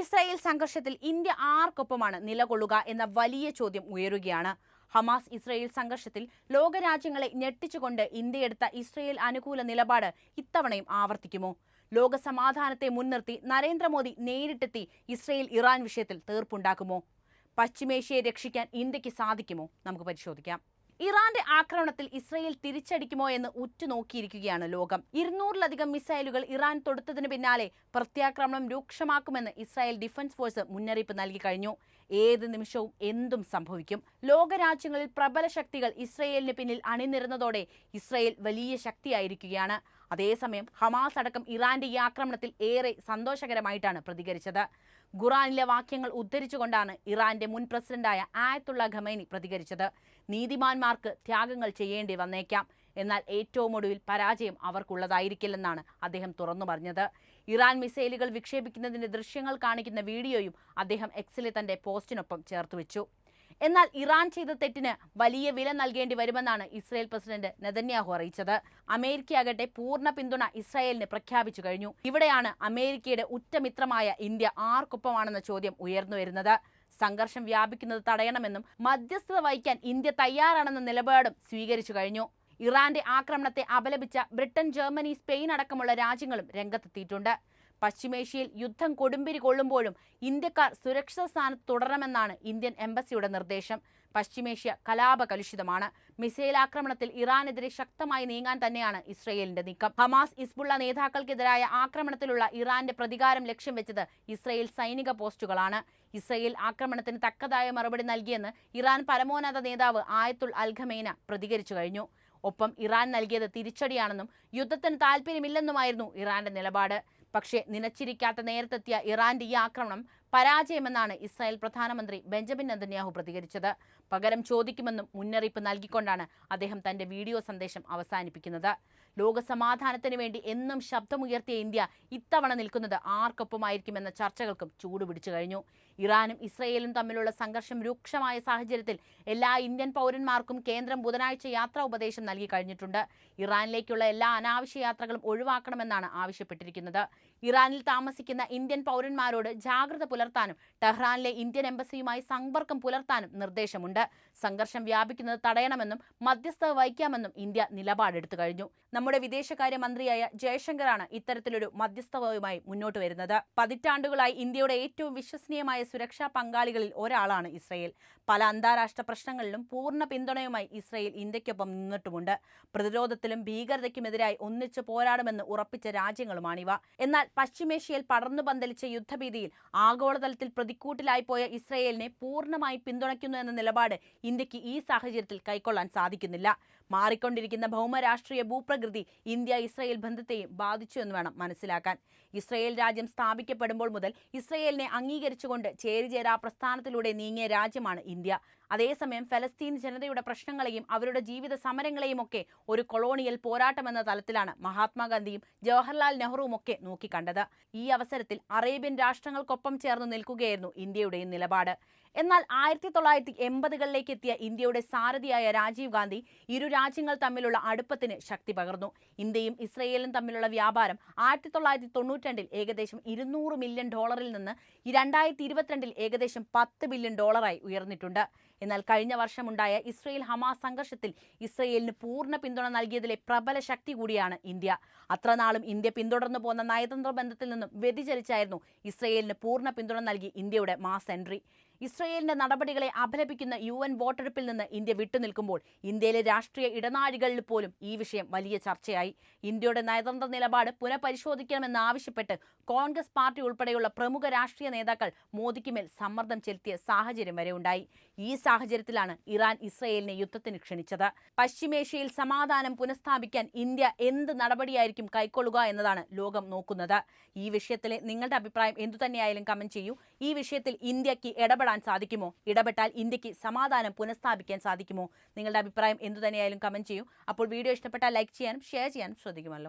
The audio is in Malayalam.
ഇസ്രായേൽ സംഘർഷത്തിൽ ഇന്ത്യ ആർക്കൊപ്പമാണ് നിലകൊള്ളുക എന്ന വലിയ ചോദ്യം ഉയരുകയാണ്. ഹമാസ് ഇസ്രായേൽ സംഘർഷത്തിൽ ലോകരാജ്യങ്ങളെ ഞെട്ടിച്ചുകൊണ്ട് ഇന്ത്യ എടുത്ത ഇസ്രായേൽ അനുകൂല നിലപാട് ഇത്തവണയും ആവർത്തിക്കുമോ? ലോക സമാധാനത്തെ മുൻനിർത്തി നരേന്ദ്രമോദി നേരിട്ടെത്തി ഇസ്രായേൽ ഇറാൻ വിഷയത്തിൽ തീർപ്പുണ്ടാക്കുമോ? പശ്ചിമേഷ്യയെ രക്ഷിക്കാൻ ഇന്ത്യയ്ക്ക് സാധിക്കുമോ? നമുക്ക് പരിശോധിക്കാം. ഇറാന്റെ ആക്രമണത്തിൽ ഇസ്രയേൽ തിരിച്ചടിക്കുമോ എന്ന് ഉറ്റുനോക്കിയിരിക്കുകയാണ് ലോകം. ഇരുന്നൂറിലധികം മിസൈലുകൾ ഇറാൻ തൊടുത്തതിന് പിന്നാലെ പ്രത്യാക്രമണം രൂക്ഷമാക്കുമെന്ന് ഇസ്രായേൽ ഡിഫൻസ് ഫോഴ്സ് മുന്നറിയിപ്പ് നൽകി കഴിഞ്ഞു. ഏത് നിമിഷവും എന്തും സംഭവിക്കും. ലോകരാജ്യങ്ങളിൽ പ്രബല ശക്തികൾ ഇസ്രയേലിന് പിന്നിൽ അണിനിരുന്നതോടെ ഇസ്രയേൽ വലിയ ശക്തിയായിരിക്കുകയാണ്. അതേസമയം ഹമാസ് അടക്കം ഇറാന്റെ ഈ ആക്രമണത്തിൽ ഏറെ സന്തോഷകരമായിട്ടാണ് പ്രതികരിച്ചത്. ഖുറാനിലെ വാക്യങ്ങൾ ഉദ്ധരിച്ചുകൊണ്ടാണ് ഇറാന്റെ മുൻ പ്രസിഡന്റായ ആയത്തുള്ള ഖമൈനി പ്രതികരിച്ചത്. നീതിമാന്മാർക്ക് ത്യാഗങ്ങൾ ചെയ്യേണ്ടി വന്നേക്കാം. എന്നാൽ ഏറ്റവും ഒടുവിൽ പരാജയം അവർക്കുള്ളതായിരിക്കില്ലെന്നാണ് അദ്ദേഹം തുറന്നു പറഞ്ഞത്. ഇറാൻ മിസൈലുകൾ വിക്ഷേപിക്കുന്നതിന്റെ ദൃശ്യങ്ങൾ കാണിക്കുന്ന വീഡിയോയും അദ്ദേഹം എക്സിലെ തന്റെ പോസ്റ്റിനൊപ്പം ചേർത്തുവെച്ചു എന്നാൽ ഇറാൻ ചെയ്ത തെറ്റിന് വലിയ വില നൽകേണ്ടി വരുമെന്നാണ് ഇസ്രായേൽ പ്രസിഡന്റ് നെതന്യാഹു അറിയിച്ചത്. അമേരിക്കയാകട്ടെ പൂർണ പിന്തുണ ഇസ്രായേലിന് പ്രഖ്യാപിച്ചു കഴിഞ്ഞു. ഇവിടെയാണ് അമേരിക്കയുടെ ഉറ്റമിത്രമായ ഇന്ത്യ ആർക്കൊപ്പമാണെന്ന ചോദ്യം ഉയർന്നു വരുന്നത്. സംഘർഷം വ്യാപിക്കുന്നത് തടയണമെന്നും മധ്യസ്ഥത വഹിക്കാൻ ഇന്ത്യ തയ്യാറാണെന്ന നിലപാടും സ്വീകരിച്ചു കഴിഞ്ഞു. ഇറാന്റെ ആക്രമണത്തെ അപലപിച്ച ബ്രിട്ടൻ ജർമ്മനി സ്പെയിൻ അടക്കമുള്ള രാജ്യങ്ങളും രംഗത്തെത്തിയിട്ടുണ്ട്. പശ്ചിമേഷ്യയിൽ യുദ്ധം കൊടുമ്പിരി കൊള്ളുമ്പോഴും ഇന്ത്യക്കാർ സുരക്ഷിത സ്ഥാനത്ത് തുടരണമെന്നാണ് ഇന്ത്യൻ എംബസിയുടെ നിർദ്ദേശം. പശ്ചിമേഷ്യ കലാപകലുഷിതമാണ് മിസൈൽ ആക്രമണത്തിൽ ഇറാനെതിരെ ശക്തമായി നീങ്ങാൻ തന്നെയാണ് ഇസ്രയേലിന്റെ നീക്കം. ഹമാസ് ഇസ്ബുള്ള നേതാക്കൾക്കെതിരായ ആക്രമണത്തിലുള്ള ഇറാന്റെ പ്രതികാരം ലക്ഷ്യം വെച്ചത് ഇസ്രയേൽ സൈനിക പോസ്റ്റുകളാണ്. ഇസ്രയേൽ ആക്രമണത്തിന് തക്കതായ മറുപടി നൽകിയെന്ന് ഇറാൻ പരമോന്നത നേതാവ് ആയത്തുൽ അൽഖമേന പ്രതികരിച്ചു കഴിഞ്ഞു. ഒപ്പം ഇറാൻ നൽകിയത് തിരിച്ചടിയാണെന്നും യുദ്ധത്തിന് താല്പര്യമില്ലെന്നുമായിരുന്നു ഇറാന്റെ നിലപാട്. പക്ഷേ നിലച്ചിരിക്കാത്ത നേരത്തെത്തിയ ഇറാന്റെ ഈ ആക്രമണം പരാജയമെന്നാണ് ഇസ്രായേൽ പ്രധാനമന്ത്രി ബെഞ്ചമിൻ നെതന്യാഹു പ്രതികരിച്ചത്. പകരം ചോദിക്കുമെന്നും മുന്നറിയിപ്പ് നൽകിക്കൊണ്ടാണ് അദ്ദേഹം തന്റെ വീഡിയോ സന്ദേശം അവസാനിപ്പിക്കുന്നത്. ലോക സമാധാനത്തിന് വേണ്ടി എന്നും ശബ്ദമുയർത്തിയ ഇന്ത്യ ഇത്തവണ നിൽക്കുന്നത് ആർക്കൊപ്പമായിരിക്കുമെന്ന ചർച്ചകൾക്കും ചൂടുപിടിച്ചു കഴിഞ്ഞു. ഇറാനും ഇസ്രയേലും തമ്മിലുള്ള സംഘർഷം രൂക്ഷമായ സാഹചര്യത്തിൽ എല്ലാ ഇന്ത്യൻ പൗരന്മാർക്കും കേന്ദ്രം ബുധനാഴ്ച യാത്രാ ഉപദേശം നൽകി കഴിഞ്ഞിട്ടുണ്ട്. ഇറാനിലേക്കുള്ള എല്ലാ അനാവശ്യ യാത്രകളും ഒഴിവാക്കണമെന്നാണ് ആവശ്യപ്പെട്ടിരിക്കുന്നത്. ഇറാനിൽ താമസിക്കുന്ന ഇന്ത്യൻ പൗരന്മാരോട് ജാഗ്രത പുലർത്താനും ടെഹ്റാനിലെ ഇന്ത്യൻ എംബസിയുമായി സമ്പർക്കം പുലർത്താനും നിർദ്ദേശമുണ്ട്. സംഘർഷം വ്യാപിക്കുന്നത് തടയണമെന്നും മധ്യസ്ഥത വഹിക്കാമെന്നും ഇന്ത്യ നിലപാടെടുത്തു കഴിഞ്ഞു. നമ്മുടെ വിദേശകാര്യമന്ത്രിയായ ജയശങ്കറാണ് ഇത്തരത്തിലൊരു മധ്യസ്ഥതയുമായി മുന്നോട്ട് വരുന്നത്. പതിറ്റാണ്ടുകളായി ഇന്ത്യയുടെ ഏറ്റവും വിശ്വസനീയമായ സുരക്ഷാ പങ്കാളികളിൽ ഒരാളാണ് ഇസ്രയേൽ. പല അന്താരാഷ്ട്ര പ്രശ്നങ്ങളിലും പൂർണ പിന്തുണയുമായി ഇസ്രയേൽ ഇന്ത്യക്കൊപ്പം നിന്നിട്ടുമുണ്ട്. പ്രതിരോധത്തിലും ഭീകരതയ്ക്കുമെതിരായി ഒന്നിച്ചു പോരാടുമെന്ന് ഉറപ്പിച്ച രാജ്യങ്ങളുമാണിവ. എന്നാൽ പശ്ചിമേഷ്യയിൽ പടർന്നു പന്തലിച്ച യുദ്ധഭീതിയിൽ ആഗോളതലത്തിൽ പ്രതിക്കൂട്ടിലായി പോയ ഇസ്രയേലിനെ പൂർണമായി പിന്തുണയ്ക്കുന്നു എന്ന നിലപാട് ഇന്ത്യയ്ക്ക് ഈ സാഹചര്യത്തിൽ കൈക്കൊള്ളാൻ സാധിക്കുന്നില്ല. മാറിക്കൊണ്ടിരിക്കുന്ന ഭൗമരാഷ്ട്രീയ ഭൂപ്രകൃതി ഇന്ത്യ ഇസ്രയേൽ ബന്ധത്തെയും ബാധിച്ചു എന്ന് വേണം മനസ്സിലാക്കാൻ. ഇസ്രയേൽ രാജ്യം സ്ഥാപിക്കപ്പെടുമ്പോൾ മുതൽ ഇസ്രയേലിനെ അംഗീകരിച്ചുകൊണ്ട് ചേരിചേരാ പ്രസ്ഥാനത്തിലൂടെ നീങ്ങിയ രാജ്യമാണ് ഇന്ത്യ. അതേസമയം ഫലസ്തീൻ ജനതയുടെ പ്രശ്നങ്ങളെയും അവരുടെ ജീവിത സമരങ്ങളെയും ഒക്കെ ഒരു കൊളോണിയൽ പോരാട്ടമെന്ന തലത്തിലാണ് മഹാത്മാഗാന്ധിയും ജവഹർലാൽ നെഹ്റുവും ഒക്കെ നോക്കിക്കണ്ടത്. ഈ അവസരത്തിൽ അറേബ്യൻ രാഷ്ട്രങ്ങൾക്കൊപ്പം ചേർന്ന് നിൽക്കുകയായിരുന്നു ഇന്ത്യയുടെയും നിലപാട്. എന്നാൽ ആയിരത്തി തൊള്ളായിരത്തി എൺപതുകളിലേക്ക് എത്തിയ ഇന്ത്യയുടെ സാരഥിയായ രാജീവ് ഗാന്ധി ഇരു രാജ്യങ്ങൾ തമ്മിലുള്ള അടുപ്പത്തിന് ശക്തി പകർന്നു. ഇന്ത്യയും ഇസ്രയേലും തമ്മിലുള്ള വ്യാപാരം ആയിരത്തി തൊള്ളായിരത്തി തൊണ്ണൂറ്റിരണ്ടിൽ ഏകദേശം ഇരുന്നൂറ് മില്യൺ ഡോളറിൽ നിന്ന് രണ്ടായിരത്തി ഇരുപത്തിരണ്ടിൽ ഏകദേശം പത്ത് ബില്യൺ ഡോളറായി ഉയർന്നിട്ടുണ്ട്. എന്നാൽ കഴിഞ്ഞ വർഷമുണ്ടായ ഇസ്രയേൽ ഹമാസ് സംഘർഷത്തിൽ ഇസ്രയേലിന് പൂർണ പിന്തുണ നൽകിയതിലെ പ്രബല ശക്തി കൂടിയാണ് ഇന്ത്യ. അത്രനാളും ഇന്ത്യ പിന്തുടർന്നു പോകുന്ന നയതന്ത്ര ബന്ധത്തിൽ നിന്നും വ്യതിചലിച്ചായിരുന്നു ഇസ്രയേലിന് പൂർണ പിന്തുണ നൽകി ഇന്ത്യയുടെ മാസ് എൻട്രി. ഇസ്രയേലിന്റെ നടപടികളെ അപലപിക്കുന്ന യു എൻ വോട്ടെടുപ്പിൽ നിന്ന് ഇന്ത്യ വിട്ടുനിൽക്കുമ്പോൾ ഇന്ത്യയിലെ രാഷ്ട്രീയ ഇടനാഴികളിൽ പോലും ഈ വിഷയം വലിയ ചർച്ചയായി. ഇന്ത്യയുടെ നയതന്ത്ര നിലപാട് പുനഃപരിശോധിക്കണമെന്നാവശ്യപ്പെട്ട് കോൺഗ്രസ് പാർട്ടി ഉൾപ്പെടെയുള്ള പ്രമുഖ രാഷ്ട്രീയ നേതാക്കൾ മോദിക്ക് മേൽ സമ്മർദ്ദം ചെലുത്തിയ സാഹചര്യം വരെ ഉണ്ടായി. ഈ സാഹചര്യത്തിലാണ് ഇറാൻ ഇസ്രയേലിനെ യുദ്ധത്തിന് ക്ഷണിച്ചത്. പശ്ചിമേഷ്യയിൽ സമാധാനം പുനഃസ്ഥാപിക്കാൻ ഇന്ത്യ എന്ത് നടപടിയായിരിക്കും കൈക്കൊള്ളുക എന്നതാണ് ലോകം നോക്കുന്നത്. ഈ വിഷയത്തിലെ നിങ്ങളുടെ അഭിപ്രായം എന്തുതന്നെയായാലും കമന്റ് ചെയ്യൂ. ഈ വിഷയത്തിൽ ഇന്ത്യയ്ക്ക് ഇടപെടാൻ സാധിക്കുമോ? ഇടപെട്ടാൽ ഇന്ത്യയ്ക്ക് സമാധാനം പുനഃസ്ഥാപിക്കാൻ സാധിക്കുമോ? നിങ്ങളുടെ അഭിപ്രായം എന്തുതന്നെയായാലും കമന്റ് ചെയ്യൂ. അപ്പോൾ വീഡിയോ ഇഷ്ടപ്പെട്ടാൽ ലൈക്ക് ചെയ്യാനും ഷെയർ ചെയ്യാനും ശ്രദ്ധിക്കുമല്ലോ.